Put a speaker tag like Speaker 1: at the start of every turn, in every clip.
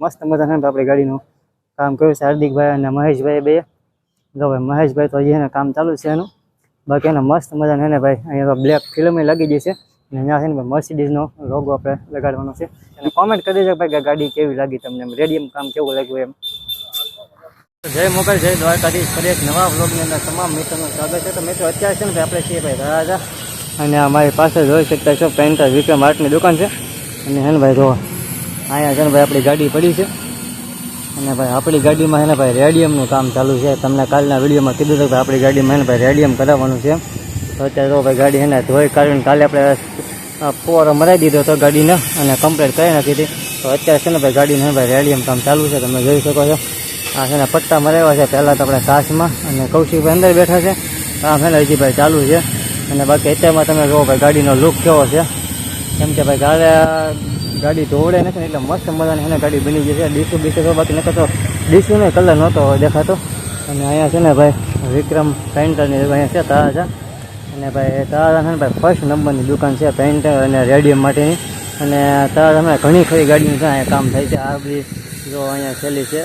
Speaker 1: મસ્ત મજાનું છે આપણે ગાડીનું કામ કર્યું છે હાર્દિકભાઈ અને મહેશભાઈ બે. ભાઈ, મહેશભાઈ તો હજી એને કામ ચાલુ છે એનું. બાકી એને મસ્ત મજાનું છે ને ભાઈ, અહીંયા તો બ્લેક ફિલ્મે લાગી ગઈ છે. અને ત્યાં છે ને ભાઈ મર્સિડીઝનો લોગો આપણે લગાડવાનો છે. અને કોમેન્ટ કરી દેજો ભાઈ, કે ગાડી કેવી લાગી તમને રેડિયમ કામ કેવું લાગ્યું એમ. જય મોગલ, જય દ્વારકાધીશ. ફરી એક નવા વ્લોગની અંદર તમામ મિત્રોનું સ્વાગત છે. તો મિત્રો, અત્યારે છે ને ભાઈ આપણે છીએ ભાઈ રાજા. અને અમારી પાસે જોઈ શકતા છો પેન્ટર વિક્રમ આર્ટની દુકાન છે. અને હેન ભાઈ, જો અહીંયા છે ભાઈ આપણી ગાડી પડી છે. અને ભાઈ આપણી ગાડીમાં એને ભાઈ રેડિયમનું કામ ચાલુ છે. તમને કાલના વિડીયોમાં કીધું હતું કે આપણી ગાડીમાં એને ભાઈ રેડિયમ કરાવવાનું છે. તો અત્યારે તો ભાઈ ગાડી એને ધોઈ કાઢીને કાલે આપણે પોર મરાઈ દીધો હતો ગાડીને અને કમ્પ્લેટ કરી નાખી હતી. તો અત્યારે છે ને ભાઈ ગાડીને ભાઈ રેડિયમ કામ ચાલુ છે. તમે જોઈ શકો છો. આ છે ને પટ્ટા મરાવ્યા છે. પહેલાં તો આપણે કાચમાં અને કૌશિકભાઈ અંદર બેઠા છે. કામ છે ને હજી ભાઈ ચાલુ છે. અને બાકી અત્યારમાં તમે જુઓ ભાઈ ગાડીનો લુક કેવો છે. કેમ કે ભાઈ ગાડી ગાડી ધોવડે નથી ને એટલે મસ્ત મજાની એને ગાડી બની ગઈ છે. ડીસુ બીસુ તો બાકી નતો તો ડીસુનો કલર નહોતો દેખાતો. અને અહીંયા છે ને ભાઈ વિક્રમ પેન્ટરની અહીંયા છે, તારા અને ભાઈ તારા છે ને ભાઈ ફર્સ્ટ નંબરની દુકાન છે પેન્ટર અને રેડિયમ માટેની. અને તારા અમે ઘણી ખરી ગાડીનું છે, અહીંયા કામ થાય છે. આ બધી જો અહીંયા છેલ્લી છે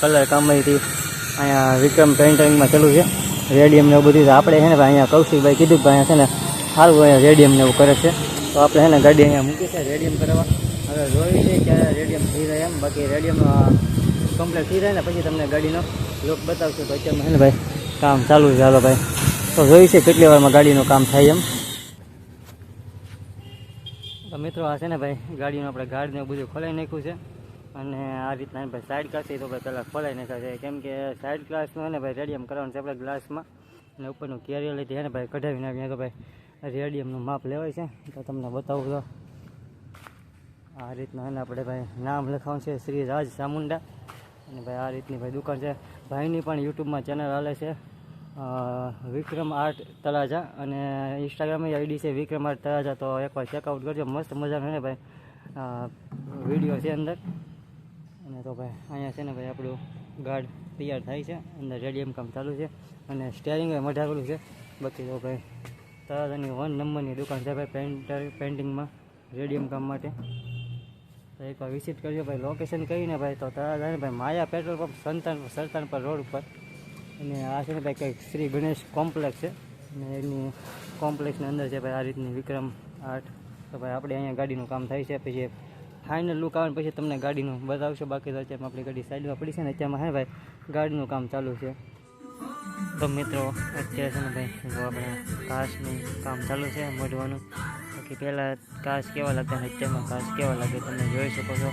Speaker 1: કલર કામથી અહીંયા વિક્રમ પેન્ટરિંગમાં ચાલુ છે. રેડિયમ ને એવું બધું આપણે છે ને ભાઈ અહીંયા કૌશિકભાઈ કીધું કે અહીંયા છે ને સારું અહીંયા રેડિયમ ને એવું કરે છે. તો આપણે એને ગાડી અહીંયા મૂકી છે, રેડિયમ કરવા. હવે જોઈ છે ક્યારે રેડિયમ થઈ જાય એમ. બાકી રેડિયમ કમ્પ્લીટ થઈ જાય ને પછી તમને ગાડીનો લોક બતાવશું. તો અત્યારમાં હે ને ભાઈ, કામ ચાલુ છે. હાલો ભાઈ. તો જોઈ છે કેટલી વારમાં ગાડીનું કામ થાય એમ. તો મિત્રો આ છે ને ભાઈ, ગાડીનું આપણે ગાર્ડ ને એવું બધું ખોલાઈ નાખ્યું છે. અને આ રીતના ભાઈ સાઈડ ગ્લાસ તો ભાઈ પહેલાં ખોલાઈ નાખ્યા છે. કેમ કે સાઈડ ગ્લાસનું ને ભાઈ, રેડિયમ કરવાનું છે આપણે ગ્લાસમાં અને ઉપરનું કેરિયર લીધી ને ભાઈ કઢાવી નાખીએ. તો ભાઈ રેડિયમનું માપ લેવાય છે, તો તમને બતાવું તો. આ રીતના એને આપણે ભાઈ નામ લખાવું છે, શ્રી રાજ ચામુંડા. અને ભાઈ આ રીતની ભાઈ દુકાન છે. ભાઈની પણ યુટ્યુબમાં ચેનલ હાલે છે વિક્રમ આર્ટ તળાજા. અને ઇન્સ્ટાગ્રામની આઈડી છે વિક્રમ આર્ટ તળાજા, તો એકવાર ચેકઆઉટ કરજો. મસ્ત મજાનો ને ભાઈ વીડિયો છે અંદર. અને તો ભાઈ અહીંયા છે ને ભાઈ આપણું ગાર્ડ તૈયાર થાય છે. અંદર રેડિયમ કામ ચાલુ છે. અને સ્ટેરિંગ મઢાવેલું છે. બાકી તો ભાઈ તળાજાની વન નંબરની દુકાન છે ભાઈ, પેન્ટર, પેન્ટિંગમાં, રેડિયમ કામ માટે. તો એકવાર વિઝિટ કરજો ભાઈ લોકેશન કહીને ભાઈ, તો ને ભાઈ, માયા પેટ્રોલ પંપ સંતાન, સરતાનપર રોડ ઉપર. અને આ છે ભાઈ, કંઈક શ્રી ગણેશ કોમ્પ્લેક્સ છે. અને એની કોમ્પ્લેક્સની અંદર છે ભાઈ, આ રીતની વિક્રમ આર્ટ. તો ભાઈ, આપણે અહીંયા ગાડીનું કામ થાય છે. પછી ફાઇનલ લુક આવે પછી તમને ગાડીનું બતાવશો. બાકી તો અત્યારમાં આપણી ગાડી સાઈડમાં પડી છે ને, અત્યારમાં હે ભાઈ, ગાડીનું કામ ચાલુ છે. તો મિત્રો, અત્યારે છે ને ભાઈ, જો આપણે કાશનું કામ ચાલુ છે, મોઢવાનું. બાકી પહેલાં કાશ કેવા લાગતા અને અત્યારમાં કાશ કેવા લાગે તમે જોઈ શકો છો.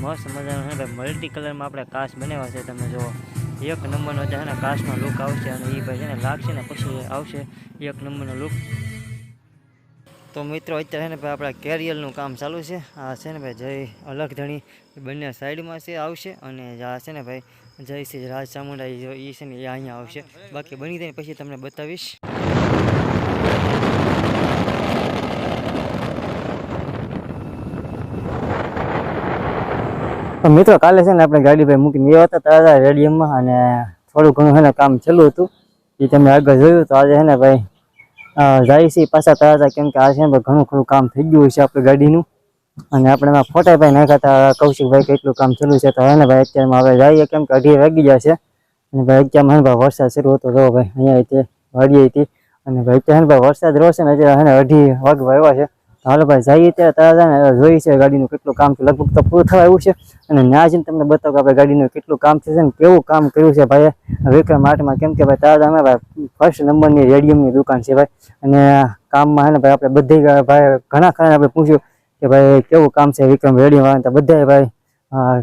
Speaker 1: મસ્ત મજાનો છે ભાઈ મલ્ટી કલરમાં આપણે કાચ બનાવ્યા છે, તમે જુઓ. એક નંબરનો છે ને કાચનો લુક આવશે અને એ ભાઈ છે ને લાગશે ને પછી આવશે એક નંબરનો લુક તો મિત્રો, અત્યારે છે ને ભાઈ આપણા કેરિયરનું કામ ચાલુ છે. આ છે ને ભાઈ જય અલગ ધણી. બંને સાઈડમાં છે, આવશે અને આ છે ને ભાઈ જય શ્રી રાજ ચામુંડા એ જો- એ છે ને એ અહીંયા આવશે. બાકી બની જાય પછી તમને બતાવીશ. મિત્રો, કાલે છે ને આપણે ગાડી ભાઈ મૂકીને ગયા હતા તારા રેડિયમમાં અને થોડું ઘણું છે ને કામ ચાલુ હતું. એ તમે આગળ જોયું તો આજે છે ને ભાઈ જાય છે પાછા તાજા કેમ કે આ છે ને ઘણું ઘણું કામ થઈ ગયું છે આપણી ગાડીનું. અને આપણે એમાં ફોટા ભાઈ નાખ્યા હતા. કૌશિકભાઈ કેટલું કામ ચાલુ છે તો હે ને ભાઈ અત્યારમાં હવે જઈએ. કેમ કે અઢી વાગી છે. અને ભાઈ અત્યારમાં ભાઈ વરસાદ શરૂ હતો. જો ભાઈ, અહીંયા તે વાડીએ હતી. અને ભાઈ હે ભાઈ, વરસાદ રહેશે ને, અત્યારે હે અઢી વાગવા એવા છે. હાલો ભાઈ, જઈએ ત્યારે તારા ને, જોઈ છે ગાડીનું કેટલું કામ છે. લગભગ તો પૂરું થવા આવ્યું છે. અને ત્યાં જઈને તમને બતાવો કે આપણે ગાડીનું કેટલું કામ છે ને, કેવું કામ કર્યું છે ભાઈ વિક્રમ આર્ટમાં કેમ કે ભાઈ તારા અમે ભાઈ ફર્સ્ટ નંબરની રેડિયમની દુકાન છે ભાઈ. અને કામમાં હે ને ભાઈ, આપણે બધી ભાઈ, ઘણા ખરા આપણે પૂછ્યું કે ભાઈ, કેવું કામ છે? વિક્રમ રેડિયમ વાળા તો બધાએ ભાઈ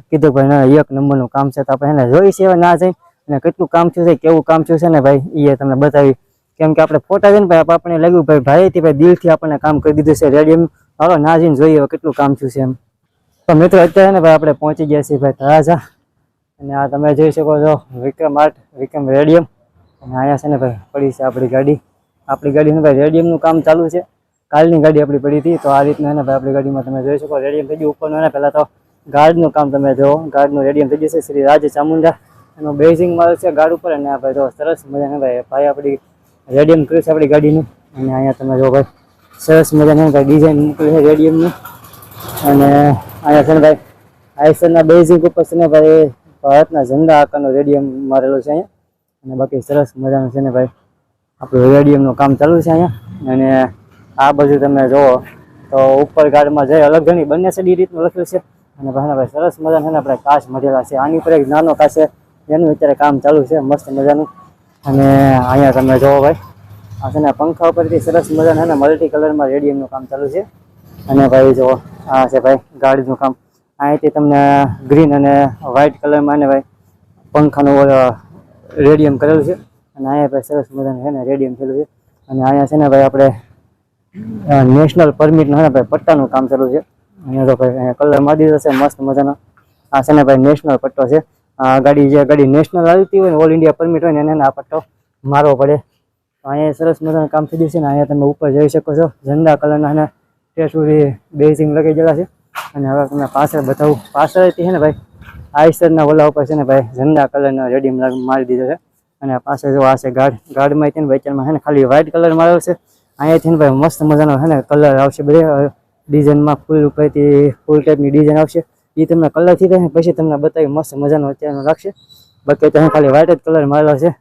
Speaker 1: કીધું ભાઈ, ના, એક નંબરનું કામ છે. તો આપણે એને જોઈ છે, ના જઈ અને કેટલું કામ થયું છે, કેવું કામ થયું છે ને ભાઈ એ તમને બતાવી. કેમ કે આપણે ફોટા જઈને ભાઈ, આપણને લાગ્યું ભાઈ, ભાઈથી ભાઈ, દિલથી આપણને કામ કરી દીધું છે રેડિયમ હાલો, ના જઈને જોઈએ હવે કેટલું કામ થયું છે એમ. તો મિત્રો, અત્યારે ને ભાઈ, આપણે પહોંચી ગયા છીએ ભાઈ, તળાજા. અને આ તમે જોઈ શકો છો, વિક્રમ આર્ટ, વિક્રમ રેડિયમ અને અહીંયા છે ને ભાઈ, પડી છે આપણી ગાડી. આપણી ગાડીનું ભાઈ રેડિયમનું કામ ચાલુ છે. કાલની ગાડી આપણી પડી હતી, તો આ રીતના એને ભાઈ આપણી ગાડીમાં તમે જોઈ શકો, રેડિયમ થઈ ગયું. ઉપરનું એને પહેલાં તો ગાર્ડનું કામ તમે જુઓ. ગાર્ડનું રેડિયમ થઈ જશે શ્રી રાજ ચામુંડા. એનો બેઝિંગ માલ છે ગાર્ડ ઉપર, અને ભાઈ જો સરસ મજાને ભાઈ ભાઈ આપણી રેડિયમ કર્યું છે આપણી ગાડીનું. અને અહીંયા તમે જો ભાઈ, સરસ મજાની ભાઈ ડિઝાઇન મોકલી છે રેડિયમની. અને અહીંયા છે ને ભાઈ, આઈસરના બેઝિક ઉપર છે ને ભાઈ, ભારતના ઝંડા આકારનો રેડિયમ મારેલો છે અહીંયા. અને બાકી સરસ મજાનું છે ને ભાઈ, આપણું રેડિયમનું કામ ચાલુ છે અહીંયા. અને આ બાજુ તમે જુઓ, તો ઉપર ગાર્ડમાં જઈ અલગ ઘણી બંને સાઈડ એ રીતનું લખ્યું છે. અને ભાઈ સરસ મજાના આપણે કાચ મઢેલા છે. આની ઉપર એક નાનો કાચ છે. એનું અત્યારે કામ ચાલુ છે, મસ્ત મજાનું. અને અહીંયા તમે જુઓ ભાઈ, આ છે ને પંખા ઉપરથી સરસ મજાના મલ્ટી કલરમાં રેડિયમનું કામ ચાલુ છે. અને ભાઈ જુઓ, આ છે ભાઈ ગાડીનું કામ. અહીંથી તમને ગ્રીન અને વ્હાઇટ કલરમાં ને ભાઈ, પંખાનું રેડિયમ કરેલું છે. અને અહીંયા ભાઈ સરસ મજાનું છે ને રેડિયમ થયેલું છે. અને અહીંયા છે ને ભાઈ આપણે નેશનલ પરમિટ નાનાભાઈ ભાઈ, પટ્ટાનું કામ ચાલુ છે. અહીંયા તો ભાઈ કલર મારી દીધો છે, મસ્ત મજાનો. આ છે ને ભાઈ નેશનલ પટ્ટો છે. આ ગાડી જે ગાડી નેશનલ આવતી હોય ને ઓલ ઇન્ડિયા પરમિટ હોય ને, એને આ પટ્ટો મારવો પડે. અહીંયા સરસ મજાનું કામ થઈ ગયું છે ને, અહીંયા તમે ઉપર જઈ શકો છો. ઝંડા કલરના અને સુધી બેઝિંગ લગાવી ગયેલા છે. અને હવે તમને પાછળ બતાવું. પાછળથી છે ને ભાઈ આઈસરના ઓલા ઉપર છે ને ભાઈ, ઝંડા કલરનો રેડી મારી દીધો છે. અને પાછળ જો આ છે ગાર્ડ ગાર્ડમાં છે ને વચનમાં છે ને ખાલી વ્હાઇટ કલર મારેલો છે. અહીંયાથી ભાઈ મસ્ત મજાનો છે ને કલર આવશે બધે. ડિઝાઇનમાં ફૂલ ઉપરથી ફૂલ ટાઈપની ડિઝાઇન આવશે. એ તમને કલરથી રહે પછી તમને બતાવી મસ્ત મજાનો અત્યારનો લાગશે. બાકી ત્યાં ખાલી વ્હાઇટ જ કલર મારેલો છે.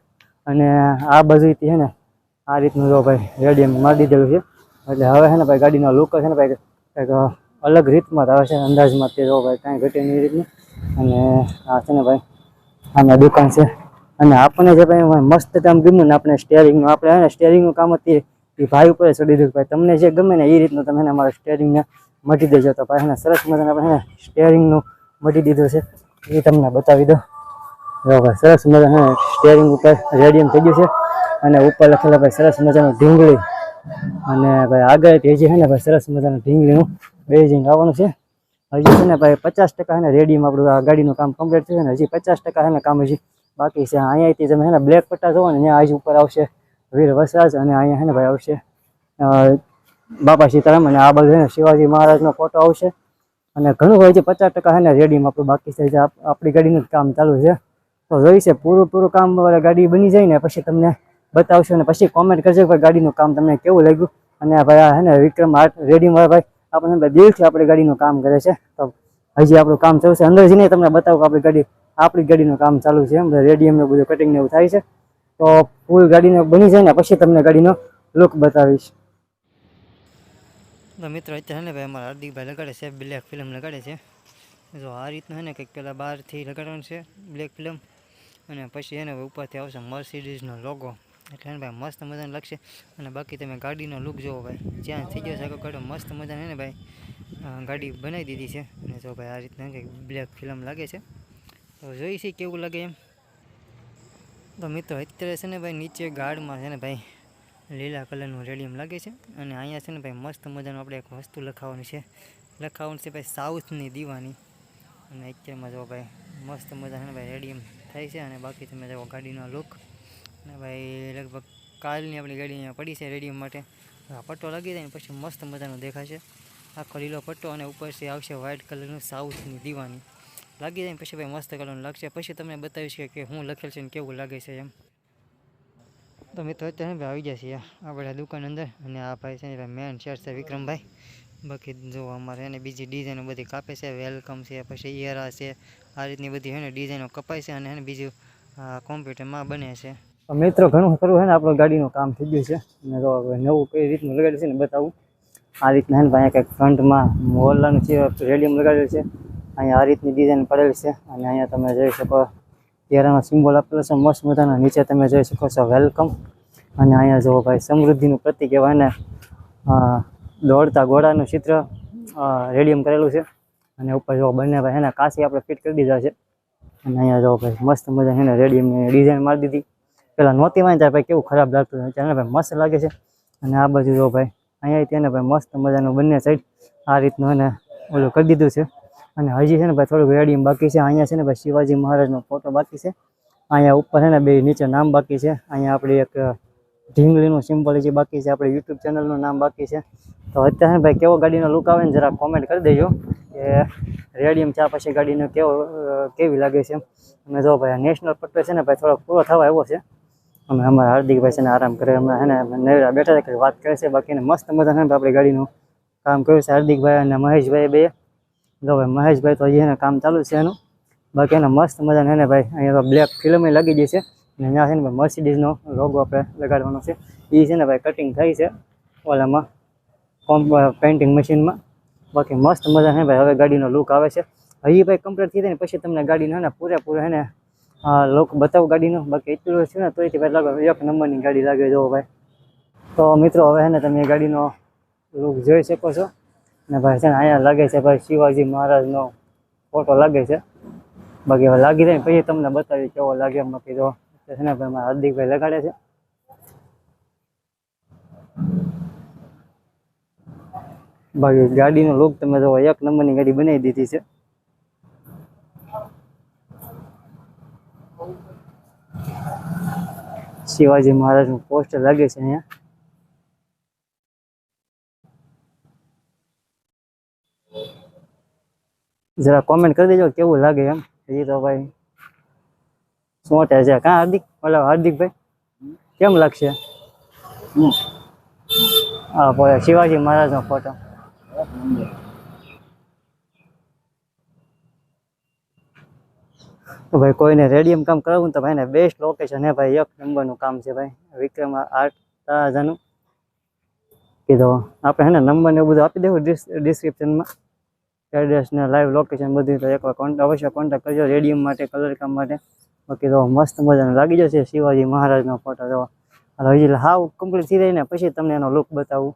Speaker 1: અને આ બાજુથી છે ને આ રીતનું જો ભાઈ રેડિયમ મારી દીધેલું છે. એટલે હવે છે ને ભાઈ ગાડીનો લુક છે ને ભાઈ કંઈક અલગ રીતમાં જ આવે છે, અંદાજમાં તે જો ભાઈ કાંઈ ઘટે નહીં રીતનું. અને આ છે ને ભાઈ આમાં દુકાન છે. અને આપણને જે ભાઈ મસ્ત કામ ગમ્યું ને આપણે સ્ટેરિંગનું આપણે ને સ્ટેરિંગનું કામ હતી એ ભાઈ ઉપર ચડી દીધું ભાઈ, તમને જે ગમે ને એ રીતનું તમે અમારા સ્ટેરિંગને મટી દેજો. તો ભાઈ, એને સરસ મજાના આપણે સ્ટેરિંગનું મટી દીધું છે. એ તમને બતાવી દો જો ભાઈ, સરસ મજા સ્ટેરિંગ ઉપર રેડિયમ થઈ ગયું છે. અને ઉપર લખેલા ભાઈ, સરસ મજાનું ઢીંગલી અને ભાઈ, આગળ તેજી છે ને ભાઈ, સરસ મજાનું ઢીંગલીનું બેઝિંગ આવવાનું છે. હજી છે ને ભાઈ, પચાસ ટકા છે ને રેડિયમ આપણું આ ગાડીનું કામ કમ્પ્લીટ થયું ને હજી પચાસ ટકા છે ને કામ હજી બાકી છે. અહીંયાથી તમે છે ને બ્લેક પટ્ટા જોવો ને, ત્યાં હજી ઉપર આવશે. વીર વસરાજ અને અહીંયા હે ભાઈ આવશે. બાપા સીતારામ અને આ બાજુ શિવાજી મહારાજનો ફોટો આવશે. અને ઘણું હોય છે, પચાસ ટકા છે ને રેડીમાં આપણું બાકી છે આપણી ગાડીનું કામ ચાલુ છે. તો જોઈ છે, પૂરું પૂરું કામ ગાડી બની જાય ને પછી તમને બતાવશો અને પછી કોમેન્ટ કરજો ભાઈ ગાડીનું કામ તમને કેવું લાગ્યું. અને ભાઈ છે ને વિક્રમ આર્ટ રેડીમાં ભાઈ આપણે ભાઈ દિલથી આપણી ગાડીનું કામ કરે છે. તો હજી આપણું કામ ચાલુ છે. અંદર જઈને તમને બતાવું કે આપણી ગાડી, આપણી ગાડીનું કામ ચાલુ છે. એમ રેડિયમ ને બધું કટિંગ ને એવું થાય છે. તો ફૂલ ગાડીનો બની જાય ને પછી તમને ગાડીનો લુક બતાવીશ. મિત્રો, અત્યારે ને ભાઈ અમારા હાર્દિકભાઈ લગાડે છે બ્લેક ફિલ્મ લગાડે છે. જો આ રીતનું છે ને કંઈક પહેલાં બહારથી લગાડવાનું છે બ્લેક ફિલ્મ અને પછી એને ઉપરથી આવશે મર્સિડીઝનો લોગો એટલે ભાઈ મસ્ત મજાનું લાગશે. અને બાકી તમે ગાડીનો લુક જોવો ભાઈ, જ્યાં થઈ ગયો આગળ ગાડો મસ્ત મજાને ને ભાઈ ગાડી બનાવી દીધી છે. અને જો ભાઈ આ રીતના કંઈક બ્લેક ફિલ્મ લાગે છે. તો જોઈ છે કેવું લાગે એમ? તો મિત્રો અત્યારે છે ને ભાઈ નીચે ગાર્ડમાં છે ને ભાઈ લીલા કલરનું રેડિયમ લાગે છે અને અહીંયા છે ને ભાઈ મસ્ત મજાનું આપણે એક વસ્તુ લખાવવાની છે. લખાવવાનું છે ભાઈ સાઉથની દીવાની. અને અત્યારમાં જો ભાઈ મસ્ત મજા છે ને ભાઈ રેડિયમ થાય છે અને બાકી તમે જો ગાડીનો લુક અને ભાઈ લગભગ કાલની આપણી ગાડી અહીંયા પડી છે રેડિયમ માટે. આ પટ્ટો લાગી જાય ને પછી મસ્ત મજાનો દેખાશે. આખો લીલો પટ્ટો અને ઉપરથી આવશે વ્હાઇટ કલરનું સાઉથની દીવાની. લાગી જાય પછી ભાઈ મસ્ત કલરનું લાગશે. પછી તમને બતાવીશ કે- હું લખેલ છે ને કેવું લાગે છે એમ. તો મિત્રો અત્યારે ભાઈ આવી ગયા છીએ આપણે દુકાન અંદર અને આ ભાઈ છે ને ભાઈ મેન શેર છે વિક્રમભાઈ. બાકી જો અમારે એને બીજી ડિઝાઇનો બધી કાપે છે વેલકમ છે, પછી ઇયરા છે, આ રીતની બધી છે ને ડિઝાઇનો કપાય છે અને એને બીજું કોમ્પ્યુટરમાં બને છે. મિત્રો ઘણું ખરું છે ને આપણું ગાડીનું કામ થઈ ગયું છે. અને તો નવું કઈ રીતનું લગાડ્યું છે ને બતાવું. આ રીતના ભાઈ કંઈક ફ્રન્ટમાં મોહલ્લાનું છે, રેડિયમ લગાડેલું છે. અહીંયા આ રીતની ડિઝાઇન પડેલી છે અને અહીંયા તમે જોઈ શકો કેરાનો સિમ્બોલ આપેલો છે, મસ્ત મજાનો. નીચે તમે જોઈ શકો છો વેલકમ અને અહીંયા જુઓ ભાઈ, સમૃદ્ધિનું પ્રતિક એવા એને દોડતા ઘોડાનું ચિત્ર રેડિયમ કરેલું છે. અને ઉપર જુઓ, બંને ભાઈ એના કાશી આપણે ફિટ કરી દીધા છે. અને અહીંયા જુઓ ભાઈ, મસ્ત મજા એને રેડિયમની ડિઝાઇન મારી દીધી. પેલા નહોતી વાંચી ભાઈ કેવું ખરાબ લાગતું અત્યારે ભાઈ મસ્ત લાગે છે. અને આ બાજુ જો ભાઈ, અહીંયા તેને ભાઈ મસ્ત મજાનું બંને સાઈડ આ રીતનું એને ઓલું કરી દીધું છે. અને હજી છે ને ભાઈ થોડુંક રેડિયમ બાકી છે. અહીંયા છે ને ભાઈ શિવાજી મહારાજનો ફોટો બાકી છે. અહીંયા ઉપર છે ને બે નીચે નામ બાકી છે. અહીંયા આપણી એક ઢીંગલીનું સિમ્પલ જે બાકી છે, આપણે યુટ્યુબ ચેનલનું નામ બાકી છે. તો અત્યારે ભાઈ કેવો ગાડીનો લુક આવે ને જરા કોમેન્ટ કરી દેજો કે રેડિયમ ચા પછી ગાડીનો કેવો કેવી લાગે છે અને જો ભાઈ આ નેશનલ પટ્ટો છે ને ભાઈ થોડોક પૂરો થવા આવ્યો છે. અમે અમારા હાર્દિકભાઈ છે ને આરામ કરે, અમે છે ને નવરા બેઠા છે વાત કરે છે. બાકીને મસ્ત મજા છે ને આપણી ગાડીનું કામ કર્યું છે હાર્દિકભાઈ અને મહેશભાઈ બે. જો ભાઈ મહેશભાઈ તો એને કામ ચાલુ છે એનું. બાકી એને મસ્ત મજાને એને ભાઈ, અહીંયા તો બ્લેક ફિલ્મ લાગી ગઈ છે. અને અહીંયા છે ને ભાઈ મર્સિડીઝનો લોગો આપણે લગાડવાનો છે. એ છે ને ભાઈ કટિંગ થઈ છે ઓલામાં કોમ્પ પેઇન્ટિંગ મશીનમાં બાકી મસ્ત મજા છે ભાઈ, હવે ગાડીનો લુક આવે છે. હજી ભાઈ કમ્પ્લીટ થઈ જાય ને પછી તમને ગાડીનો ને પૂરેપૂરો એને લોક બતાવું ગાડીનો. બાકી એટલું છે ને, તોયથી ભાઈ લાગે એક નંબરની ગાડી લાગે જો ભાઈ. તો મિત્રો, હવે ને તમે એ ગાડીનો લુક જોઈ શકો છો. ને ભાઈ છે ને અહીંયા લાગે છે ભાઈ શિવાજી મહારાજનો ફોટો લાગે છે. બાકી હવે લાગી જાય પછી તમને બતાવી કેવો લાગે એમ બાકી તો. છે ભાઈ મારા હાર્દિકભાઈ લગાડે છે. બાકી ગાડીનો લુક તમે જો એક નંબરની ગાડી બનાવી દીધી છે. શિવાજી મહારાજનું પોસ્ટર લાગે છે અહીંયા. જરા કોમેન્ટ કરી દેજો કેવું લાગે એમ? એ તો ભાઈ સોટે છે? કાં હાર્દિક? ઓલા હાર્દિકભાઈ કેમ લાગશે? હા બોલે શિવાજી મહારાજનો ફોટો ભાઈ કોઈને રેડિયમ કામ કરાવવું ને તો ભાઈને બેસ્ટ લોકેશન હે ભાઈ એક નંબરનું કામ છે ભાઈ વિક્રમ આર્ટ તળાજાનું કીધું આપણે હે ને નંબર ને બધું આપી દેવું ડિસ્ક્રિપ્શનમાં એડ્રેસ ને લાઈવ લોકેશન બધું તો એકવાર કોન્ટેક્ટ અવશ્ય કોન્ટેક્ટ કરજો રેડિયમ માટે કલર કામ માટે. બાકી તો મસ્ત મજાનો લાગી જશે શિવાજી મહારાજનો ફોટો જો હજી હાવ કમ્પ્લીટ થઈ જાય ને, પછી તમને એનો લુક બતાવું.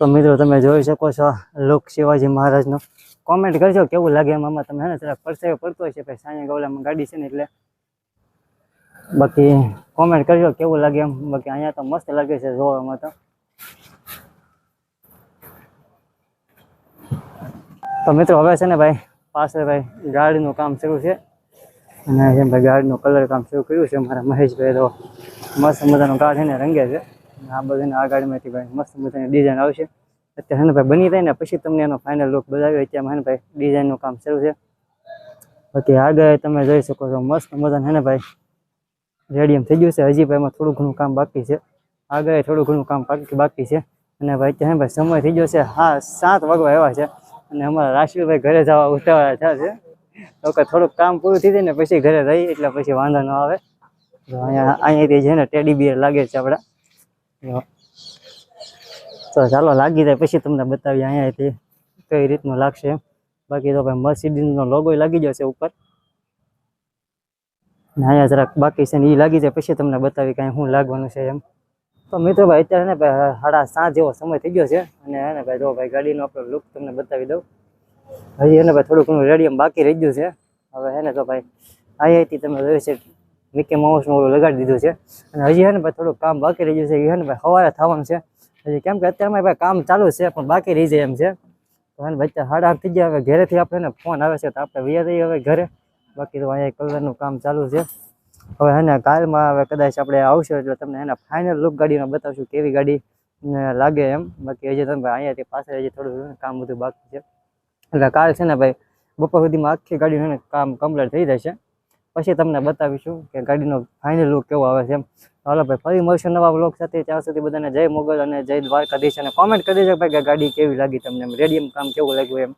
Speaker 1: તો મિત્રો, તમે જોઈ શકો છો લુક શિવાજી મહારાજનો. કોમેન્ટ કરજો કેવું લાગે એમ, આમાં તમે હે ને જરાક પરસેવો પડતો હશે, ભાઈ સાંજે ગવલામાં ગાડી છે ને એટલે. બાકી કોમેન્ટ કરજો કેવું લાગે એમ, બાકી અહીંયા તો મસ્ત લાગે છે જોવામાં તો. તો મિત્રો હવે છે ને ભાઈ પાસે ભાઈ ગાડીનું કામ શરૂ છે. અને જેમ ભાઈ ગાડીનું કલર કામ શરૂ કર્યું છે મારા મહેશભાઈ તો મસ્ત મજાનું ગાડ છે રંગે છે. આ બધાને આ ગાડીમાંથી ભાઈ મસ્ત મજાની ડિઝાઇન આવશે. અત્યારે ભાઈ બની જાય ને, પછી તમને એનો ફાઇનલ લુક બતાવ્યો અત્યારે ભાઈ ડિઝાઇનનું કામ શરૂ છે. બાકી આગળ તમે જોઈ શકો છો, મસ્ત મજાનું હેને ભાઈ રેડિયમ થઈ ગયું છે. હજી ભાઈ એમાં થોડું ઘણું કામ બાકી છે. આગળ થોડું ઘણું કામ બાકી બાકી છે. અને ભાઈ ત્યાં ભાઈ સમય થઈ ગયો છે, હા, સાત વાગવા એવા છે. અને અમારા રાશિભાઈ ઘરે જવા ઉતાવળા થયા છે. તો કે થોડુંક કામ પૂરું થઈ જાય ને પછી ઘરે રહી એટલે પછી વાંધો ન આવે. અહીંયા, અહીંયાથી છે ને ટેડી બિયર લાગે છે આપણા. તો ચાલો, લાગી જાય પછી તમને બતાવીએ અહીંયાથી કઈ રીતનું લાગશે. બાકી તો ભાઈ મર્સિડીઝનો લોગો લાગી જશે ઉપર. અહીંયા જરાક બાકી છે ને એ લાગી જાય પછી તમને બતાવી કાંઈ શું લાગવાનું છે એમ. તો મિત્રો ભાઈ, અત્યારે ને ભાઈ સાડા સાત જેવો સમય થઈ ગયો છે અને એને ભાઈ, જો ભાઈ, ગાડીનો આપણો લુક તમને બતાવી દઉં. હજી એને ભાઈ, થોડું ઘણું રેડિયમ બાકી રહી ગયું છે. હવે હે ને તો ભાઈ, આઈઆઈટી તમે જોયું છે મિકે માઉસનું ઓલું લગાડી દીધું છે. અને હજી હે ને ભાઈ, થોડું કામ બાકી રહી ગયું છે. એ ને ભાઈ, સવારે થવાનું છે. હજી કેમ કે અત્યારમાં ભાઈ, કામ ચાલુ છે, પણ બાકી રહી જાય એમ છે. તો હે ને ભાઈ, અત્યારે સાડા આઠ થઈ ગયા, હવે ઘરેથી આપણે ને ફોન આવે છે, તો આપણે વ્યા જઈએ હવે ઘરે. બાકી તો અહીંયા કલરનું કામ ચાલુ છે. હવે હેને કાલમાં હવે કદાચ આપણે આવશું એટલે તમને એના ફાઇનલ લુક ગાડીનો બતાવશું કેવી ગાડી લાગે એમ. બાકી હજી તમે અહીંયાથી પાછળ હજી થોડું કામ બધું બાકી છે. એટલે કાલ છે ને ભાઈ બપોર સુધીમાં આખી ગાડીનું કામ કમ્પ્લીટ થઈ જશે. પછી તમને બતાવીશું કે ગાડીનો ફાઇનલ લુક કેવો આવે છે એમ. હાલો ભાઈ, ફરી મળશું નવા બ્લોગ સાથે. ત્યાં સુધી બધાને જય મોગલ અને જય દ્વારકાધીશ. અને કોમેન્ટ કરી દેજો ભાઈ કે ગાડી કેવી લાગી તમને રેડિયમ કામ કેવું લાગ્યું એમ.